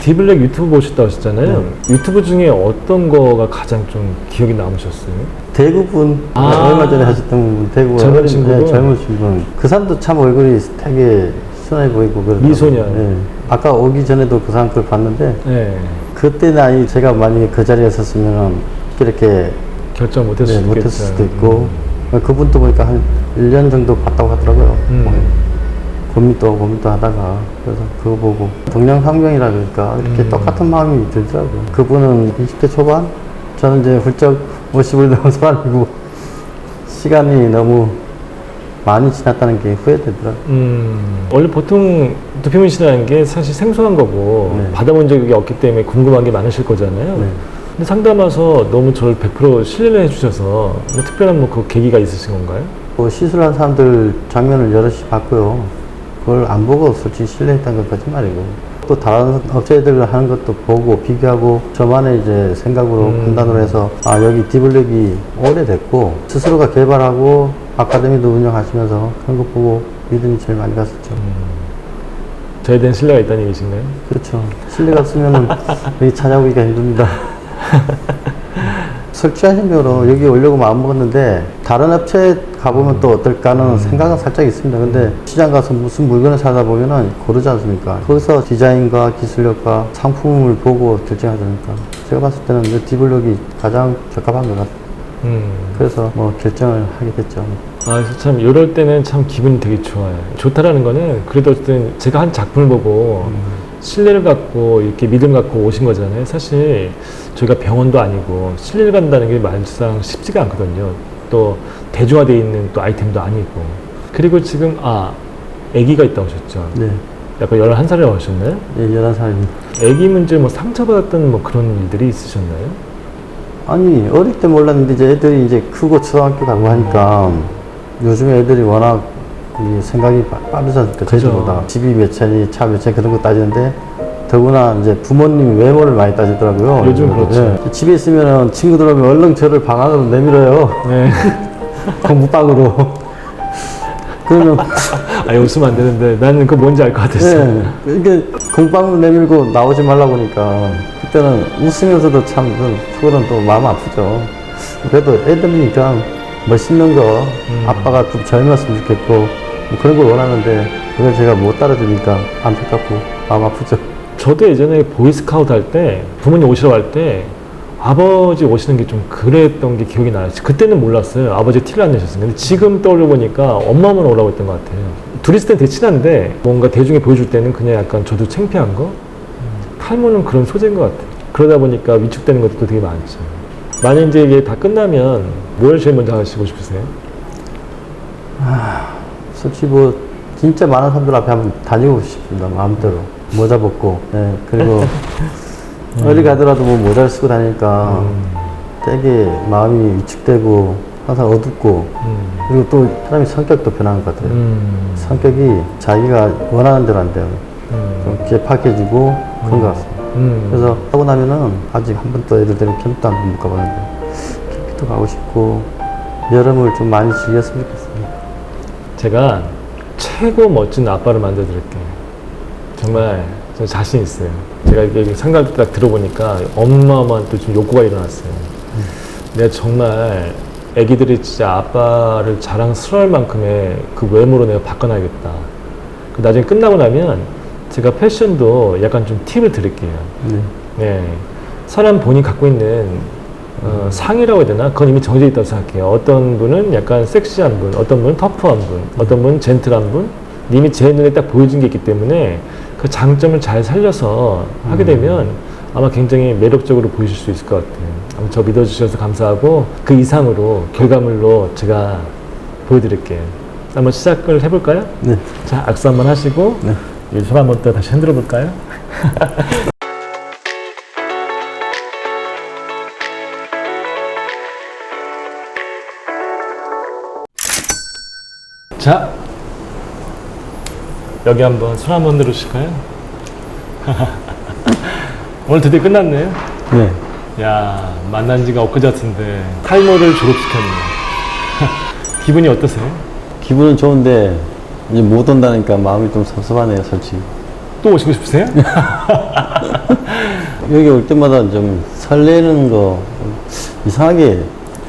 디블랙 유튜브 보셨다고 하셨잖아요. 유튜브 중에 어떤 거가 가장 좀 기억에 남으셨어요? 대구분 아. 얼마 전에 하셨던 분 대구 젊은 어린- 친구분? 네, 젊은 친구분 그 사람도 참 얼굴이 되게 순해 보이고 그러더라고요. 미소년. 네. 아까 오기 전에도 그 사람 걸 봤는데 네. 그때는 아니 제가 만약에 그 자리에 있었으면 이렇게 결정 못했을 네, 수도 못했을 있겠죠. 수도 있고 그분도 보니까 한 1년 정도 봤다고 하더라고요. 음. 뭐 고민도 고민도 하다가 그래서 그거 보고 동양상병이라 그러니까 이렇게 음. 똑같은 마음이 들더라고요. 그분은 20대 초반, 저는 이제 훌쩍 50을 넘어서 아니고 시간이 너무 많이 지났다는 게 후회되더라고요. 음, 원래 보통 두피문신이라는 게 사실 생소한 거고 네. 받아본 적이 없기 때문에 궁금한 게 많으실 거잖아요. 네. 근데 상담 와서 너무 저를 100% 신뢰를 해주셔서 뭐 특별한 뭐 그 계기가 있으신 건가요? 뭐 시술한 사람들 장면을 여럿이 봤고요. 그걸 안 보고 솔직히 신뢰했다는 건 거짓말이고. 또 다른 업체들 하는 것도 보고 비교하고 저만의 이제 생각으로 음. 판단을 해서 아 여기 디블랙이 오래됐고 스스로가 개발하고 아카데미도 운영하시면서 그런 거 보고 믿음이 제일 많이 갔었죠. 저에 대한 신뢰가 있다는 얘기신가요? 그렇죠. 신뢰가 없으면은 여기 찾아오기가 힘듭니다. 솔직한 생각으로 여기 오려고 마음 먹었는데 다른 업체에 가보면 또 어떨까는 생각은 살짝 있습니다. 근데 시장 가서 무슨 물건을 사다 보면은 고르지 않습니까? 거기서 디자인과 기술력과 상품을 보고 결정하지 않습니까? 제가 봤을 때는 이 디블록이 가장 적합한 것 같아요. 음. 그래서 뭐 결정을 하게 됐죠. 아, 그래서 참 이럴 때는 참 기분이 되게 좋아요. 좋다라는 거는 그래도 어쨌든 제가 한 작품을 보고 신뢰를 갖고 이렇게 믿음 갖고 오신 거잖아요. 사실 저희가 병원도 아니고 신뢰를 간다는 게 말상 쉽지가 않거든요. 또 대중화되어 있는 또 아이템도 아니고. 그리고 지금 아 아기가 있다고 하셨죠. 네. 약간 11살이라고 하셨나요? 예, 11살입니다. 아기 문제 뭐 상처받았던 뭐 그런 일들이 있으셨나요? 아니 어릴 때 몰랐는데 이제 애들이 이제 크고 초등학교 가고 하니까 요즘에 애들이 워낙 이 생각이 빠- 빠르지 않습니까 그죠. 저희보다 집이 몇 채니 차 몇 채 그런 거 따지는데 더구나 이제 부모님 외모를 많이 따지더라고요 요즘 그렇죠. 예. 집에 있으면은 친구들 오면 얼른 저를 방 안으로 내밀어요 네. 공부방으로 그러면 아, 웃으면 안 되는데 나는 그거 뭔지 알 것 같았어. 예, 이게 공방으로 내밀고 나오지 말라고 하니까 그때는 웃으면서도 참 그- 속으로는 또 마음 아프죠. 그래도 애들이니까 멋있는 거 음. 아빠가 좀 젊었으면 좋겠고 뭐 그런 걸 원하는데 그걸 제가 못 따라주니까 안타깝고 마음 아프죠. 저도 예전에 보이스카우트 할 때 부모님 오시러 갈 때 아버지 오시는 게 좀 그랬던 게 기억이 나요. 그때는 몰랐어요. 아버지 티를 안 내셨어요. 근데 지금 떠올려 보니까 엄마만 오라고 했던 것 같아요. 둘이 있을 땐 되게 친한데 뭔가 대중에 보여줄 때는 그냥 약간 저도 창피한 거? 탈모는 그런 소재인 것 같아요. 그러다 보니까 위축되는 것도 되게 많죠. 만약 이제 이게 다 끝나면 뭘 제일 먼저 하시고 싶으세요? 솔직히 뭐 진짜 많은 사람들 앞에 한번 다니고 싶습니다. 마음대로 모자 벗고 예, 그리고 어디 가더라도 뭐 모자를 쓰고 다니니까 되게 마음이 위축되고 항상 어둡고 음. 그리고 또 사람이 성격도 변하는 것 같아요. 음. 성격이 자기가 원하는 대로 안 돼요. 음. 좀 개팍해지고 그런 것 같습니다. 음. 그래서 하고 나면은 아직 한 번도 애들 데리고 캠프도 한 번 못 가봤는데 캠프도 가고 싶고 여름을 좀 많이 즐겼으면 좋겠습니다. 제가 최고 멋진 아빠를 만들어 드릴게요. 정말 저 자신 있어요. 제가 이게 생각을 딱 들어보니까 어마어마한 또좀 욕구가 일어났어요. 내가 정말 애기들이 진짜 아빠를 자랑스러울 만큼의 그 외모로 내가 바꿔놔야겠다. 그 나중에 끝나고 나면 제가 패션도 약간 좀 팁을 드릴게요. 네. 네. 사람 본인이 갖고 있는 어, 상이라고 해야 되나? 그건 이미 정해져 있다고 생각해요. 어떤 분은 약간 섹시한 분, 어떤 분은 터프한 분, 어떤 분은 젠틀한 분, 이미 제 눈에 딱 보여진 게 있기 때문에 그 장점을 잘 살려서 하게 되면 아마 굉장히 매력적으로 보이실 수 있을 것 같아요. 저 믿어주셔서 감사하고 그 이상으로 결과물로 제가 보여드릴게요. 한번 시작을 해볼까요? 네. 자, 악수 한번 하시고 네. 이 손 한번 더 다시 흔들어 볼까요? 자, 여기 한번 손 한번 들으실까요? 오늘 드디어 끝났네요. 네. 야, 만난 지가 엊그제 같은데 탈모를 졸업시켰네요. 기분이 어떠세요? 기분은 좋은데 이제 못 온다니까 마음이 좀 섭섭하네요, 솔직히. 또 오시고 싶으세요? 여기 올 때마다 좀 설레는 거 이상하게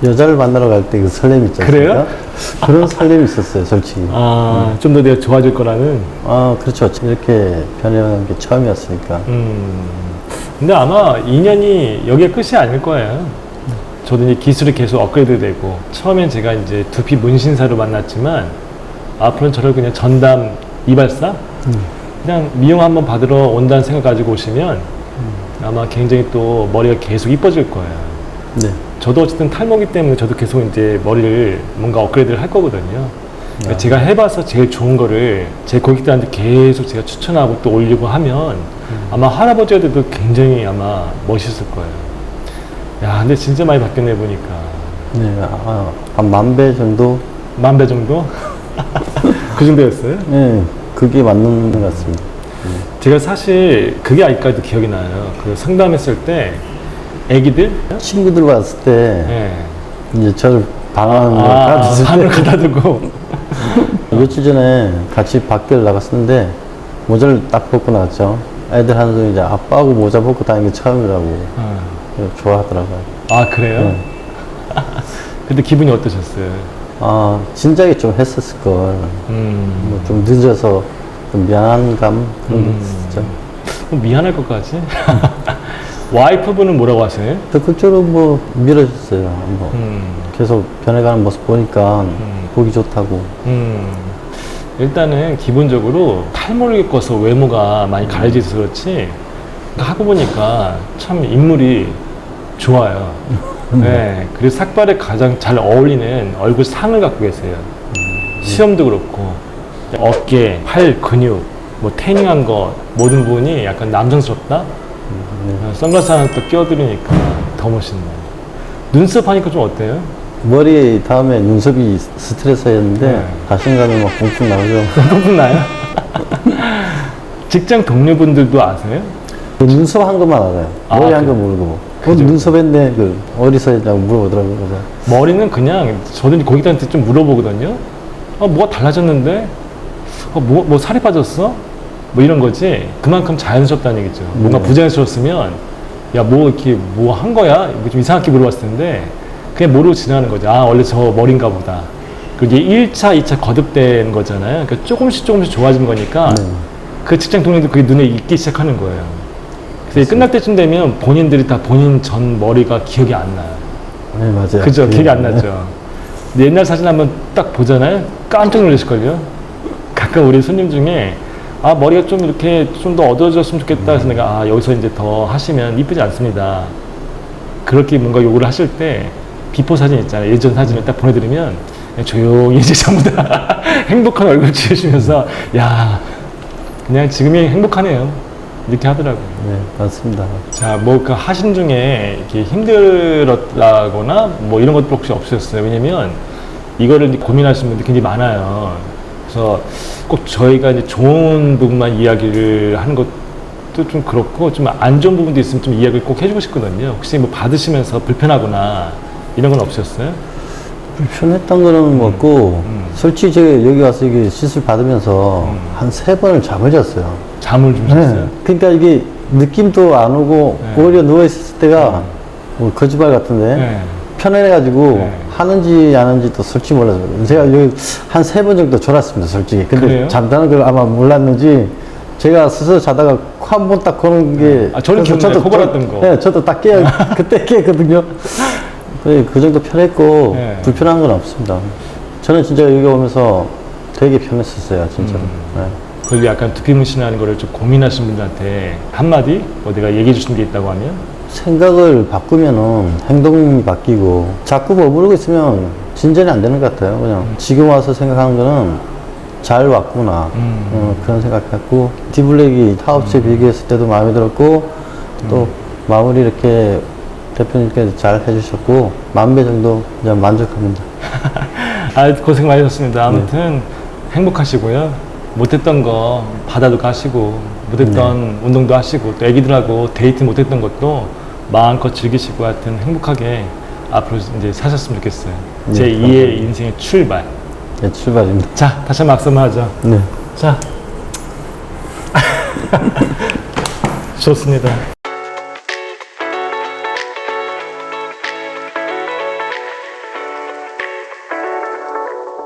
여자를 만나러 갈 때 그 설렘 있잖아요. 그래요? 그런 설렘이 있었어요, 솔직히. 아, 좀더 내가 좋아질 거라는. 아, 그렇죠. 이렇게 변해간 게 처음이었으니까. 음. 근데 아마 2년이 여기에 끝이 아닐 거예요. 저도 이제 기술이 계속 업그레이드 되고, 처음엔 제가 이제 두피 문신사로 만났지만, 앞으로는 저를 그냥 전담 이발사? 그냥 미용 한번 받으러 온다는 생각 가지고 오시면, 아마 굉장히 또 머리가 계속 이뻐질 거예요. 네. 저도 어쨌든 탈모기 때문에 저도 계속 이제 머리를 뭔가 업그레이드를 할 거거든요. 그러니까 아. 제가 해봐서 제일 좋은 거를 제 고객들한테 계속 제가 추천하고 또 올리고 하면 아마 할아버지가 돼도 굉장히 아마 멋있을 거예요. 야, 근데 진짜 많이 바뀌었네 보니까. 네, 아, 한만 배 정도? 만 배 정도? 그 정도였어요? 네, 그게 맞는 것 같습니다. 제가 사실 그게 아직까지도 기억이 나요. 그 상담했을 때 애기들? 친구들 왔을 때, 예. 이제 저를 방황을 아, 산을 때, 갖다 두고. 며칠 전에 같이 밖을 나갔었는데, 모자를 딱 벗고 나왔죠. 애들 하는 중 이제 아빠하고 모자 벗고 다니는 게 처음이라고 어. 좋아하더라고요. 아, 그래요? 네. 근데 기분이 어떠셨어요? 아, 진작에 좀 했었을 걸. 음. 뭐좀 늦어서 좀 미안한 감 그런 게 음. 있었죠. 좀 미안할 것까지. 와이프분은 뭐라고 하세요? 적극적으로 뭐 밀어줬어요. 뭐 음, 계속 변해가는 모습 보니까 음. 보기 좋다고. 음. 일단은 기본적으로 탈모를 겪어서 외모가 많이 가려져 있어서 그렇지 하고 보니까 참 인물이 좋아요. 네. 그리고 삭발에 가장 잘 어울리는 얼굴 상을 갖고 계세요. 시험도 그렇고 어깨, 팔 근육, 뭐 태닝한 거 모든 부분이 약간 남성스럽다. 네. 어, 선글라스 하나 또 끼워드리니까 더 멋있네. 눈썹 하니까 좀 어때요? 머리 다음에 눈썹이 스트레스였는데 네. 자신감이 막 뭉쭉 나오죠. 똥 나요? 직장 동료분들도 아세요? 그 눈썹 한 것만 알아요. 아, 머리 한 그래. 거 모르고. 어, 그죠. 눈썹 했네. 그 어디서 했냐고 물어보더라고요. 그래서 머리는 그냥 이제 고객들한테 좀 물어보거든요. 어, 뭐가 달라졌는데? 어, 뭐, 뭐 살이 빠졌어? 뭐 이런 거지. 그만큼 자연스럽다는 얘기죠. 뭔가 네. 부자연스러웠으면 야, 뭐 이렇게 뭐 한 거야? 이거 좀 이상하게 물어봤을 텐데 그냥 모르고 지나가는 거죠. 아, 원래 저 머리인가 보다. 그게 1차, 2차 거듭된 거잖아요. 그러니까 조금씩 조금씩 좋아진 거니까 네. 그 직장 동료들 그게 눈에 익기 시작하는 거예요. 그래서 끝날 때쯤 되면 본인들이 다 본인 전 머리가 기억이 안 나요. 네, 맞아요. 그죠? 그- 기억이 안 나죠. 근데 옛날 사진 한번 딱 보잖아요. 깜짝 놀라실걸요? 가끔 우리 손님 중에 아, 머리가 좀 이렇게 좀 더 어두워졌으면 좋겠다. 그래서 내가 아, 여기서 이제 더 하시면 이쁘지 않습니다. 그렇게 뭔가 요구를 하실 때 비포 사진 있잖아요. 예전 사진을 딱 보내드리면 그냥 조용히 이제 전부 다 행복한 얼굴 지으시면서 야, 그냥 지금이 행복하네요. 이렇게 하더라고요. 네, 맞습니다. 자, 뭐 그 하신 중에 이렇게 힘들었다거나 뭐 이런 것도 혹시 없으셨어요? 왜냐면 이거를 고민하시는 분들이 굉장히 많아요. 그래서 꼭 저희가 이제 좋은 부분만 이야기를 하는 것도 좀 그렇고 좀 안 좋은 부분도 있으면 좀 이야기를 꼭 해주고 싶거든요. 혹시 뭐 받으시면서 불편하거나 이런 건 없으셨어요? 불편했던 거는 뭐 없고, 음. 솔직히 제가 여기 와서 이게 시술 받으면서 음. 한 세 번을 잠을 잤어요. 잠을 주무셨어요? 네. 그러니까 이게 느낌도 안 오고, 네. 오히려 누워 있을 때가 뭐 거짓말 같은데, 네. 편해가지고 네. 하는지 안 하는지도 솔직히 몰라서 제가 여기 한 세 번 정도 졸았습니다 솔직히 근데 그래요? 잠자는 걸 아마 몰랐는지 제가 스스로 자다가 코한번 딱 거는 게 아, 저는 그래서 기억나요. 코 좀- 골았던 거. 네 저도 딱 깨, 그때 깨거든요 그, 그 정도 편했고 네. 불편한 건 없습니다 저는 진짜 여기 오면서 되게 편했었어요 진짜로 음. 네. 그리고 약간 두피 문신하는 거를 좀 고민하시는 분들한테 한마디 뭐 내가 얘기해 주신 게 있다고 하면 생각을 바꾸면은 행동이 바뀌고 자꾸 머무르고 있으면 진전이 안 되는 것 같아요. 그냥 지금 와서 생각하는 거는 잘 왔구나. 음. 어, 그런 생각했고 디블랙이 타 업체 비교했을 때도 마음에 들었고 또 마무리 이렇게 대표님께서 잘 해주셨고 만 배 정도 이제 만족합니다. 아 고생 많으셨습니다. 아무튼 행복하시고요. 못했던 거 바다도 가시고 못했던 운동도 하시고 또 애기들하고 데이트 못했던 것도 마음껏 즐기시고 하여튼 행복하게 앞으로 이제 사셨으면 좋겠어요. 네, 제 2의 감사합니다. 인생의 출발. 네, 출발입니다. 자 다시 한번 악수 한번 하죠. 네. 자 좋습니다.